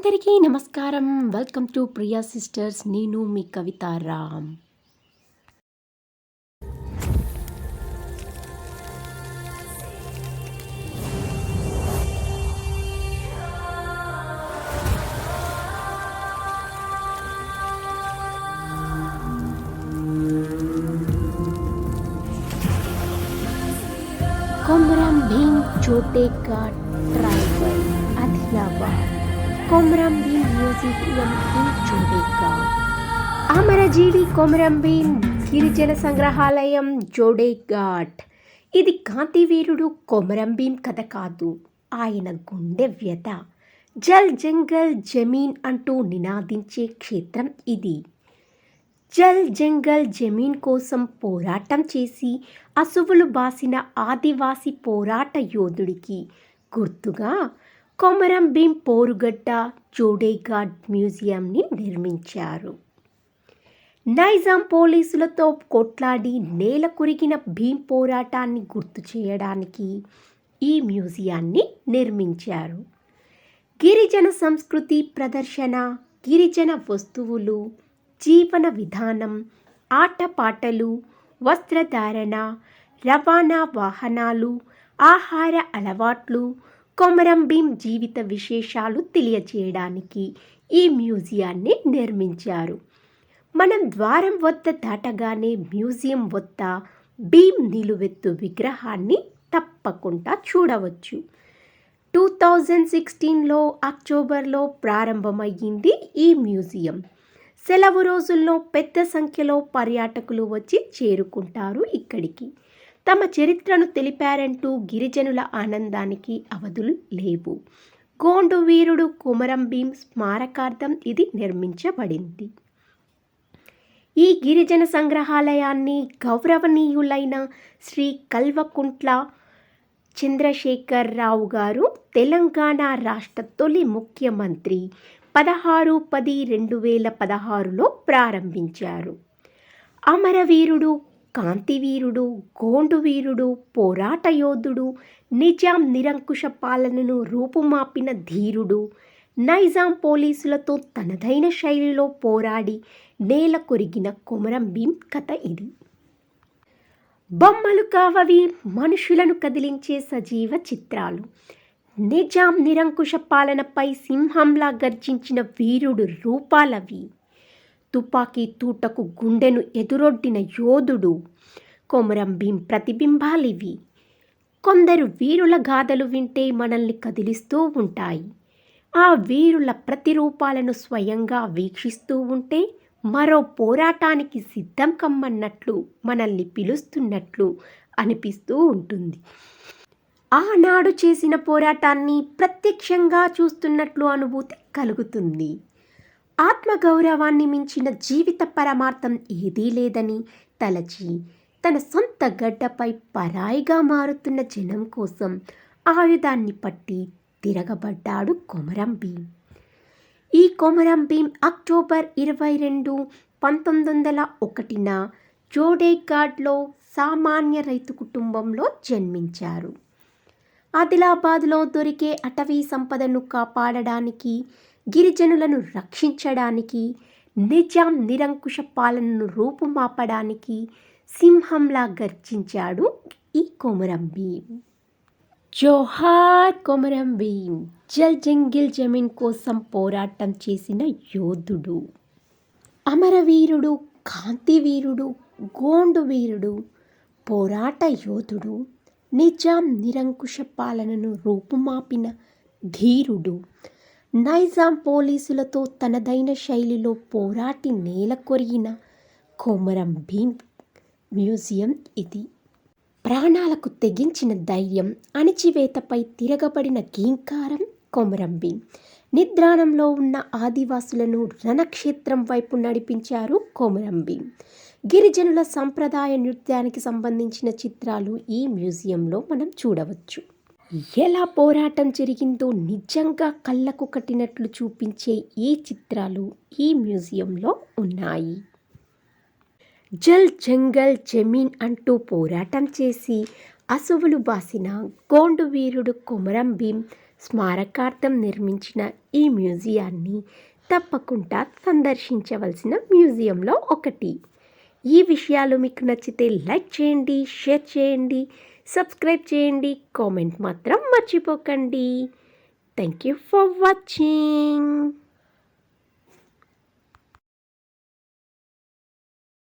అందరికీ నమస్కారం welcome to Priya sisters నేను మీ కవిత Ram Komaram Bheem చోటేకా tribal Adilabad Komaram Bheem museum in అమరజీవి కొమరం భీం గిరిజన సంగ్రహాలయం జోడేఘాట్ ఇది కాంతివీరుడు కొమరం భీం కథ కాదు ఆయన గుండె వ్యత జల్ జంగల్ జమీన్ అంటూ నినాదించే క్షేత్రం ఇది జల్ జంగల్ జమీన్ కోసం పోరాటం చేసి అసువులు బాసిన ఆదివాసి పోరాట యోధుడికి గుర్తుగా కొమరం భీం పోరుగడ్డ జోడేఘాట్ మ్యూజియంని నిర్మించారు. నైజాం పోలీసులతో కొట్లాడి నేల కురిగిన భీం పోరాటాన్ని గుర్తు చేయడానికి ఈ మ్యూజియాన్ని నిర్మించారు. గిరిజన సంస్కృతి ప్రదర్శన గిరిజన వస్తువులు జీవన విధానం ఆటపాటలు వస్త్రధారణ రవాణా వాహనాలు ఆహార అలవాట్లు కొమరం భీం జీవిత విశేషాలు తెలియజేయడానికి ఈ మ్యూజియాన్ని నిర్మించారు. మనం ద్వారం వద్ద దాటగానే మ్యూజియం వద్ద భీం నిలువెత్తు విగ్రహాన్ని తప్పకుండా చూడవచ్చు. టూ థౌజండ్ సిక్స్టీన్లో అక్టోబర్లో ప్రారంభమయ్యింది ఈ మ్యూజియం. సెలవు రోజుల్లో పెద్ద సంఖ్యలో పర్యాటకులు వచ్చి చేరుకుంటారు ఇక్కడికి. తమ చరిత్రను తెలిపారంటూ గిరిజనుల ఆనందానికి అవధులు లేవు. గోండు వీరుడు కుమరం భీం స్మారకార్థం ఇది నిర్మించబడింది. ఈ గిరిజన సంగ్రహాలయాన్ని గౌరవనీయులైన శ్రీ కల్వకుంట్ల చంద్రశేఖర్ రావు గారు తెలంగాణ రాష్ట్ర తొలి ముఖ్యమంత్రి పదహారు పది రెండు వేల పదహారులో ప్రారంభించారు. అమరవీరుడు కాంతివీరుడు గోండు వీరుడు పోరాట యోధుడు నిజాం నిరంకుశ పాలనను రూపుమాపిన ధీరుడు. నైజాం పోలీసులతో తనదైన శైలిలో పోరాడి నేల కొరిగిన కొమరం భీం కథ ఇది. బొమ్మలు కావవి మనుషులను కదిలించే సజీవ చిత్రాలు. నిజాం నిరంకుశ పాలనపై సింహంలా గర్జించిన వీరుడు రూపాలవి. తుపాకీ తూటకు గుండెను ఎదురొడ్డిన యోధుడు కొమరం భీం ప్రతిబింబాలివి. కొందరు వీరుల గాథలు వింటే మనల్ని కదిలిస్తూ ఉంటాయి. ఆ వీరుల ప్రతిరూపాలను స్వయంగా వీక్షిస్తూ ఉంటే మరో పోరాటానికి సిద్ధం కమ్మన్నట్లు మనల్ని పిలుస్తున్నట్లు అనిపిస్తూ ఉంటుంది. ఆనాడు చేసిన పోరాటాన్ని ప్రత్యక్షంగా చూస్తున్నట్లు అనుభూతి కలుగుతుంది. ఆత్మగౌరవాన్ని మించిన జీవిత పరమార్థం ఏదీ లేదని తలచి తన సొంత గడ్డపై పరాయిగా మారుతున్న జనం కోసం ఆయుధాన్ని పట్టి తిరగబడ్డాడు కొమరం భీం ఈ కొమరం భీం అక్టోబర్ ఇరవై రెండు పంతొమ్మిది వందల ఒకటిన జోడేఘాట్లో సామాన్య రైతు కుటుంబంలో జన్మించారు. ఆదిలాబాద్లో దొరికే అటవీ సంపదను కాపాడడానికి గిరిజనులను రక్షించడానికి నిజాం నిరంకుశ పాలనను రూపుమాపడానికి సింహంలా గర్జించాడు ఈ కొమరం భీం జోహార్ కొమరం భీం జల్ జంగిల్ జమీన్ కోసం పోరాటం చేసిన యోధుడు. అమరవీరుడు కాంతివీరుడు గోండు వీరుడు పోరాట యోధుడు నిజాం నిరంకుశ పాలనను రూపుమాపిన ధీరుడు. నైజాం పోలీసులతో తనదైన శైలిలో పోరాటి నేలకొరిగిన కోమరం కొమరం మ్యూజియం ఇది. ప్రాణాలకు తెగించిన ధైర్యం అణిచివేతపై తిరగబడిన గీంకారం కొమరం భీం నిద్రాణంలో ఉన్న ఆదివాసులను రణక్షేత్రం వైపు నడిపించారు కొమరం భీం గిరిజనుల సంప్రదాయ నృత్యానికి సంబంధించిన చిత్రాలు ఈ మ్యూజియంలో మనం చూడవచ్చు. ఎలా పోరాటం జరిగిందో నిజంగా కళ్ళకు కట్టినట్లు చూపించే ఈ చిత్రాలు ఈ మ్యూజియంలో ఉన్నాయి. జల్ జంగల్ జమీన్ అంటూ పోరాటం చేసి అసువులు బాసిన గోండు వీరుడు కొమరం భీం స్మారకార్థం నిర్మించిన ఈ మ్యూజియాన్ని తప్పకుండా సందర్శించవలసిన మ్యూజియంలో ఒకటి. ఈ విషయాలు మీకు నచ్చితే లైక్ చేయండి షేర్ చేయండి సబ్స్క్రైబ్ చేయండి కామెంట్ మాత్రం మర్చిపోకండి. Thank you for watching